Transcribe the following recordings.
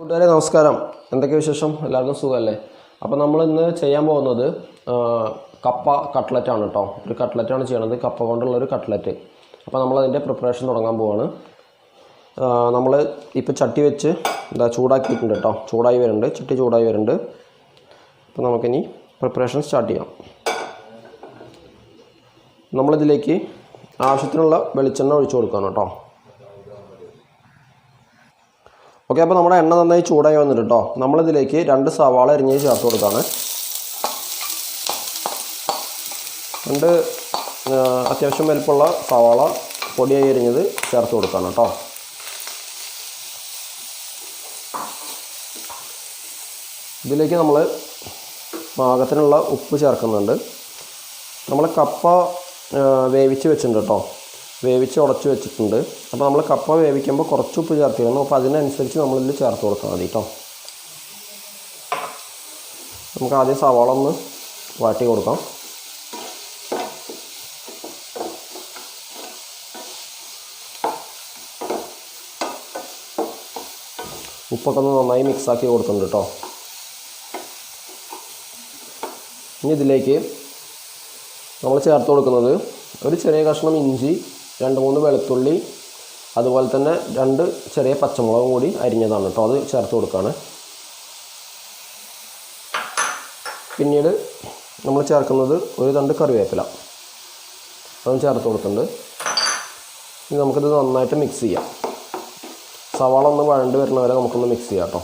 കൂട്ടുകാരെ നമസ്കാരം. എന്തൊക്കെ വിശേഷം? എല്ലാവർക്കും സുഖമല്ലേ? അപ്പോൾ നമ്മൾ ഇന്ന് ചെയ്യാൻ പോകുന്നത് കപ്പ കട്ട്ലറ്റ് ആണ് കേട്ടോ ഒരു കട്ട്ലറ്റ് ആണ് ചെയ്യണത്. കപ്പ കൊണ്ടുള്ള ഒരു കട്ട്ലറ്റ് അപ്പോൾ നമ്മൾ അതിന്റെ പ്രിപ്പറേഷൻ തുടങ്ങാൻ പോവാണ്. നമ്മൾ ഇപ്പോൾ ചട്ടി വെച്ച് എന്താ ചൂടാക്കിയിട്ടുണ്ട് കേട്ടോ ചൂടായി വരുന്നുണ്ട്. ചട്ടി ചൂടായി വരുന്നുണ്ട്. അപ്പോൾ നമുക്കിനി പ്രിപ്പറേഷൻ സ്റ്റാർട്ട് ചെയ്യാം. നമ്മളിതിലേക്ക് ആവശ്യത്തിനുള്ള വെളിച്ചെണ്ണ ഒഴിച്ചു കൊടുക്കണം കേട്ടോ ഓക്കെ അപ്പോൾ നമ്മുടെ എണ്ണ നന്നായി ചൂടായി വന്നിട്ട് കേട്ടോ നമ്മളിതിലേക്ക് രണ്ട് സവാള അരിഞ്ഞ് ചേർത്ത് കൊടുക്കുകയാണ് രണ്ട് അത്യാവശ്യം വലുപ്പമുള്ള സവാള പൊടിയായി അരിഞ്ഞത് ചേർത്ത് കൊടുക്കാണ് കേട്ടോ. ഇതിലേക്ക് നമ്മൾ പാകത്തിനുള്ള ഉപ്പ് ചേർക്കുന്നുണ്ട്. നമ്മൾ കപ്പ വേവിച്ച് വെച്ചിട്ടുണ്ട് കേട്ടോ. വേവിച്ച് ഉടച്ച് വെച്ചിട്ടുണ്ട്. അപ്പോൾ നമ്മൾ കപ്പ വേവിക്കുമ്പോൾ കുറച്ച് ഉപ്പ് ചേർത്തിരുന്നു അപ്പോൾ അതിനനുസരിച്ച് നമ്മളിതിൽ ചേർത്ത് കൊടുത്താൽ മതി കേട്ടോ നമുക്ക് ആദ്യം സവാള ഒന്ന് വാട്ടി കൊടുക്കാം. ഉപ്പൊക്കെ ഒന്ന് നന്നായി മിക്സാക്കി കൊടുക്കുന്നുണ്ട് കേട്ടോ ഇനി ഇതിലേക്ക് നമ്മൾ ചേർത്ത് കൊടുക്കുന്നത് ഒരു ചെറിയ കഷ്ണം ഇഞ്ചി രണ്ട് മൂന്ന് വെളുത്തുള്ളി അതുപോലെ തന്നെ രണ്ട് ചെറിയ പച്ചമുളകും കൂടി അരിഞ്ഞതാണ് കേട്ടോ അത് ചേർത്ത് കൊടുക്കുകയാണ് പിന്നീട് നമ്മൾ ചേർക്കുന്നത് ഒരു രണ്ട് കറിവേപ്പില. അതും ചേർത്ത് കൊടുക്കുന്നുണ്ട് ഇനി നമുക്കിത് നന്നായിട്ട് മിക്സ് ചെയ്യാം. സവാള ഒന്ന് വഴണ്ട് വരുന്ന വരെ നമുക്കൊന്ന് മിക്സ് ചെയ്യാം കേട്ടോ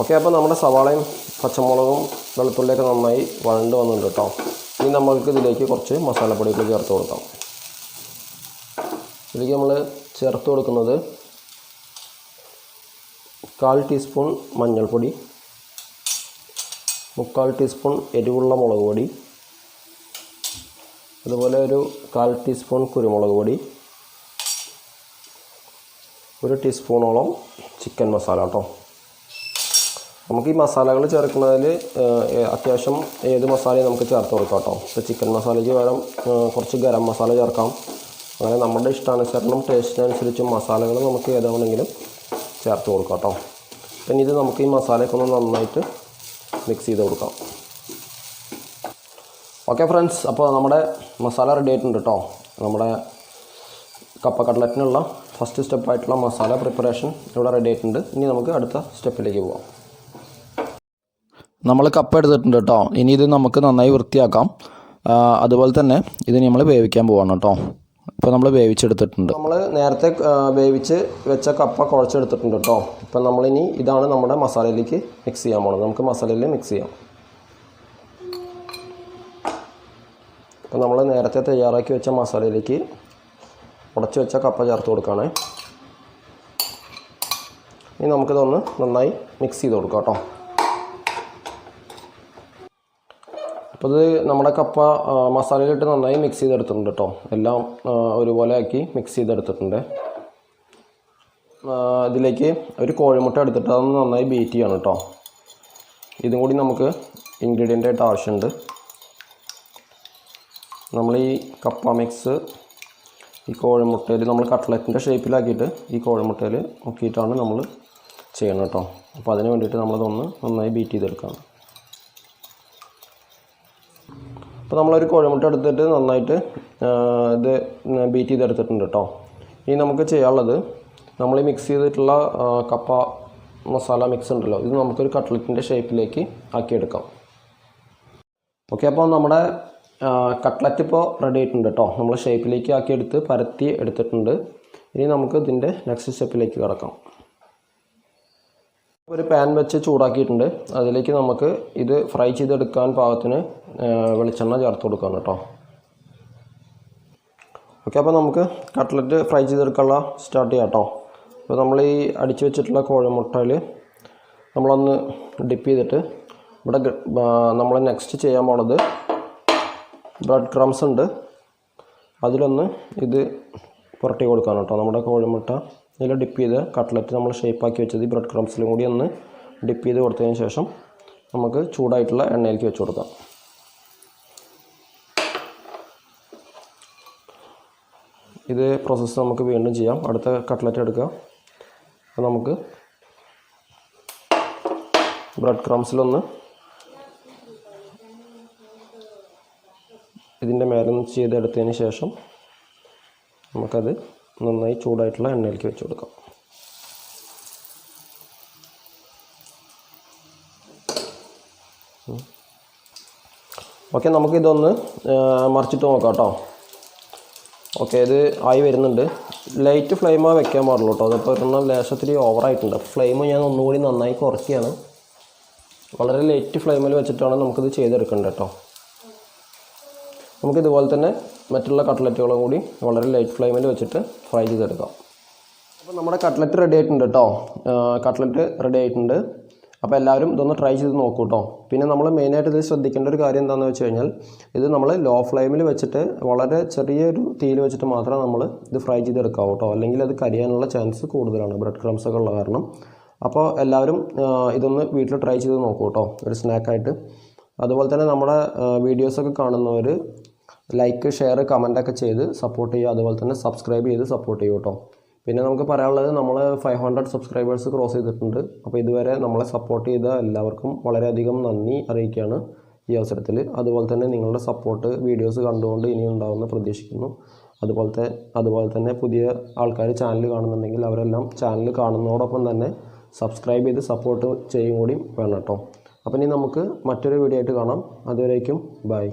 ഓക്കെ അപ്പോൾ നമ്മുടെ സവാളയും പച്ചമുളകും വെളുത്തുള്ളിയൊക്കെ നന്നായി വഴണ്ട് വന്നിട്ടുണ്ട് കേട്ടോ ഇനി നമുക്ക് ഇതിലേക്ക് കുറച്ച് മസാലപ്പൊടികൾ ചേർത്ത് കൊടുക്കാം. ഇതിലേക്ക് നമ്മൾ ചേർത്ത് കൊടുക്കുന്നത് കാൽ ടീസ്പൂൺ മഞ്ഞൾപ്പൊടി മുക്കാൽ ടീസ്പൂൺ എരിവുള്ള മുളക് പൊടി അതുപോലെ ഒരു കാൽ ടീസ്പൂൺ കുരുമുളക് പൊടി ഒരു ടീസ്പൂണോളം ചിക്കൻ മസാല കേട്ടോ. നമുക്ക് ഈ മസാലകൾ ചേർക്കുന്നതിൽ അത്യാവശ്യം ഏത് മസാലയും നമുക്ക് ചേർത്ത് കൊടുക്കാം കേട്ടോ. ഇപ്പോൾ ചിക്കൻ മസാലയ്ക്ക് പകരം കുറച്ച് ഗരം മസാല ചേർക്കാം. അങ്ങനെ നമ്മുടെ ഇഷ്ടാനുസരണം ടേസ്റ്റിനനുസരിച്ച് മസാലകൾ നമുക്ക് ഏതാണെങ്കിലും ചേർത്ത് കൊടുക്കാം കേട്ടോ. പിന്നെ ഇത് നമുക്ക് ഈ മസാലയൊക്കെ ഒന്ന് നന്നായിട്ട് മിക്സ് ചെയ്ത് കൊടുക്കാം. ഓക്കെ ഫ്രണ്ട്സ് അപ്പോൾ നമ്മുടെ മസാല റെഡി ആയിട്ടുണ്ട് കേട്ടോ. നമ്മുടെ കപ്പ കട്ട്ലറ്റിനുള്ള ഫസ്റ്റ് സ്റ്റെപ്പായിട്ടുള്ള മസാല പ്രിപ്പറേഷൻ ഇവിടെ റെഡി ആയിട്ടുണ്ട്. ഇനി നമുക്ക് അടുത്ത സ്റ്റെപ്പിലേക്ക് പോകാം നമ്മൾ കപ്പ് എടുത്തിട്ടുണ്ട് കേട്ടോ. ഇനി ഇത് നമുക്ക് നന്നായി വൃത്തിയാക്കാം. അതുപോലെ തന്നെ ഇത് നമ്മൾ വേവിക്കാൻ പോവാണ് കേട്ടോ. ഇപ്പോൾ നമ്മൾ വേവിച്ചെടുത്തിട്ടുണ്ട്. നമ്മൾ നേരത്തെ വേവിച്ച് വെച്ച കപ്പ കുഴച്ചെടുത്തിട്ടുണ്ട് കേട്ടോ. ഇപ്പം നമ്മളിനി ഇതാണ് നമ്മുടെ മസാലയിലേക്ക് മിക്സ് ചെയ്യാൻ പോണത്. നമുക്ക് മസാലയിൽ മിക്സ് ചെയ്യാം. ഇപ്പം നമ്മൾ നേരത്തെ തയ്യാറാക്കി വെച്ച മസാലയിലേക്ക് ഉടച്ച് വെച്ച കപ്പ ചേർത്ത് കൊടുക്കുകയാണ് ഇനി നമുക്കിതൊന്ന് നന്നായി മിക്സ് ചെയ്ത് കൊടുക്കാം കേട്ടോ. അപ്പോൾ ഇത് നമ്മുടെ കപ്പ മസാലയിലിട്ട് നന്നായി മിക്സ് ചെയ്തെടുത്തിട്ടുണ്ട് കേട്ടോ എല്ലാം ഒരുപോലെ ആക്കി മിക്സ് ചെയ്തെടുത്തിട്ടുണ്ട്. ഇതിലേക്ക് ഒരു കോഴിമുട്ട എടുത്തിട്ട് അതൊന്ന് നന്നായി ബീറ്റ് ചെയ്യണം കേട്ടോ ഇതും കൂടി നമുക്ക് ഇൻഗ്രീഡിയന്റ് ആയിട്ട് ആവശ്യമുണ്ട് നമ്മൾ ഈ കപ്പ മിക്സ് ഈ കോഴിമുട്ടയിൽ നമ്മൾ കട്ട്ലറ്റിന്റെ ഷേപ്പിലാക്കിയിട്ട് ഈ കോഴിമുട്ടയിൽ മുക്കിയിട്ടാണ് നമ്മൾ ചെയ്യണം കേട്ടോ അപ്പോൾ അതിന് വേണ്ടിയിട്ട് നമ്മളതൊന്ന് നന്നായി ബീറ്റ് ചെയ്തെടുക്കാം അപ്പോൾ നമ്മളൊരു കോഴിമുട്ട എടുത്തിട്ട് നന്നായിട്ട് ഇത് ബീറ്റ് ചെയ്തെടുത്തിട്ടുണ്ട് കേട്ടോ ഇനി നമുക്ക് ചെയ്യാനുള്ളത് നമ്മൾ ഈ മിക്സ് ചെയ്തിട്ടുള്ള കപ്പ മസാല മിക്സ് ഉണ്ടല്ലോ ഇത് നമുക്കൊരു കട്ട്ലറ്റിന്റെ ഷേപ്പിലേക്ക് ആക്കിയെടുക്കാം. ഓക്കെ അപ്പോൾ നമ്മുടെ കട്ട്ലറ്റ് ഇപ്പോൾ റെഡി ആയിട്ടുണ്ട് കേട്ടോ നമ്മൾ ഷേപ്പിലേക്ക് ആക്കിയെടുത്ത് പരത്തി എടുത്തിട്ടുണ്ട്. ഇനി നമുക്ക് ഇതിന്റെ നെക്സ്റ്റ് സ്റ്റെപ്പിലേക്ക് കിടക്കാം. ഒരു പാൻ വെച്ച് ചൂടാക്കിയിട്ടുണ്ട്. അതിലേക്ക് നമുക്ക് ഇത് ഫ്രൈ ചെയ്തെടുക്കാൻ പാകത്തിന് വെളിച്ചെണ്ണ ചേർത്ത് കൊടുക്കാം കേട്ടോ. ഓക്കെ അപ്പോൾ നമുക്ക് കട്ട്ലറ്റ് ഫ്രൈ ചെയ്തെടുക്കാനുള്ള സ്റ്റാർട്ട് ചെയ്യാം കേട്ടോ. അപ്പോൾ നമ്മൾ ഈ അടിച്ചു വെച്ചിട്ടുള്ള കോഴിമുട്ടയിൽ നമ്മളൊന്ന് ഡിപ്പ് ചെയ്തിട്ട് ഇവിടെ നമ്മൾ നെക്സ്റ്റ് ചെയ്യാൻ പോണത് ബ്രെഡ് ക്രംസ് ഉണ്ട്. അതിലൊന്ന് ഇത് പുരട്ടി കൊടുക്കാം കേട്ടോ. നമ്മുടെ കോഴിമുട്ട ഇതിൽ ഡിപ്പ് ചെയ്ത് കട്ട്ലറ്റ് നമ്മൾ ഷേപ്പാക്കി വെച്ചത് ഈ ബ്രെഡ് ക്രംസിലും കൂടി ഒന്ന് ഡിപ്പ് ചെയ്ത് കൊടുത്തതിന് ശേഷം നമുക്ക് ചൂടായിട്ടുള്ള എണ്ണയിലേക്ക് വെച്ച് കൊടുക്കാം. ഇത് പ്രോസസ്സ് നമുക്ക് വീണ്ടും ചെയ്യാം. അടുത്ത കട്ട്ലറ്റ് എടുക്കുക. അപ്പോൾ നമുക്ക് ബ്രെഡ് ക്രംസിലൊന്ന് ഇതിന്റെ മേലെ ഒന്ന് ചെയ്തെടുത്തതിന് ശേഷം നമുക്കത് നന്നായി ചൂടായിട്ടുള്ള എണ്ണയിലേക്ക് വെച്ച് കൊടുക്കാം. ഓക്കെ നമുക്കിതൊന്ന് മറിച്ചിട്ട് നോക്കാം കേട്ടോ. ഓക്കെ ഇത് ആയി വരുന്നുണ്ട്. ലൈറ്റ് ഫ്ലെയിമാണ് വെക്കാൻ പാടുള്ളൂ കേട്ടോ. അതിപ്പോൾ ഒരെണ്ണം ലേശത്തിരി ഓവറായിട്ടുണ്ട് ഫ്ലെയിം ഞാൻ ഒന്നുകൂടി നന്നായി കുറയ്ക്കുകയാണ്. വളരെ ലൈറ്റ് ഫ്ലെയിമിൽ വെച്ചിട്ടാണ് നമുക്കിത് ചെയ്തെടുക്കേണ്ടത് കേട്ടോ. നമുക്കിതുപോലെ തന്നെ മറ്റുള്ള കട്ട്ലറ്റുകളും കൂടി വളരെ ലൈറ്റ് ഫ്ലെയിമിൽ വെച്ചിട്ട് ഫ്രൈ ചെയ്തെടുക്കാം. അപ്പോൾ നമ്മുടെ കട്ട്ലറ്റ് റെഡി ആയിട്ടുണ്ട് കേട്ടോ കട്ട്ലറ്റ് റെഡി ആയിട്ടുണ്ട്. അപ്പോൾ എല്ലാവരും ഇതൊന്ന് ട്രൈ ചെയ്ത് നോക്കൂ കേട്ടോ പിന്നെ നമ്മൾ മെയിനായിട്ട് ഇതിൽ ശ്രദ്ധിക്കേണ്ട ഒരു കാര്യം എന്താണെന്ന് വെച്ച് കഴിഞ്ഞാൽ ഇത് നമ്മൾ ലോ ഫ്ലെയിമിൽ വെച്ചിട്ട് വളരെ ചെറിയൊരു തീയിൽ വെച്ചിട്ട് മാത്രം നമ്മൾ ഇത് ഫ്രൈ ചെയ്തെടുക്കാവൂ കേട്ടോ അല്ലെങ്കിൽ അത് കരിയാനുള്ള ചാൻസ് കൂടുതലാണ്. ബ്രെഡ് ക്രംസ് ഒക്കെ ഉള്ള കാരണം. അപ്പോൾ എല്ലാവരും ഇതൊന്ന് വീട്ടിൽ ട്രൈ ചെയ്ത് നോക്കൂ കേട്ടോ ഒരു സ്നാക്കായിട്ട് അതുപോലെ തന്നെ നമ്മുടെ വീഡിയോസൊക്കെ കാണുന്നവർ ലൈക്ക് ഷെയർ കമന്റൊക്കെ ചെയ്ത് സപ്പോർട്ട് ചെയ്യുക. അതുപോലെ തന്നെ സബ്സ്ക്രൈബ് ചെയ്ത് സപ്പോർട്ട് ചെയ്യൂ കേട്ടോ. പിന്നെ നമുക്ക് പറയാനുള്ളത് നമ്മൾ ഫൈവ് ഹൺഡ്രഡ് സബ്സ്ക്രൈബേഴ്സ് ക്രോസ് ചെയ്തിട്ടുണ്ട്. അപ്പോൾ ഇതുവരെ നമ്മളെ സപ്പോർട്ട് ചെയ്ത എല്ലാവർക്കും വളരെയധികം നന്ദി അറിയിക്കുകയാണ് ഈ അവസരത്തിൽ അതുപോലെ തന്നെ നിങ്ങളുടെ സപ്പോർട്ട് വീഡിയോസ് കണ്ടുകൊണ്ട് ഇനിയും ഉണ്ടാവുമെന്ന് പ്രതീക്ഷിക്കുന്നു. അതുപോലത്തെ അതുപോലെ തന്നെ പുതിയ ആൾക്കാർ ചാനൽ കാണുന്നുണ്ടെങ്കിൽ അവരെല്ലാം ചാനൽ കാണുന്നതോടൊപ്പം തന്നെ സബ്സ്ക്രൈബ് ചെയ്ത് സപ്പോർട്ട് ചെയ്യും കൂടി വേണം കേട്ടോ. അപ്പം ഇനി നമുക്ക് മറ്റൊരു വീഡിയോ ആയിട്ട് കാണാം. അതുവരേക്കും ബൈ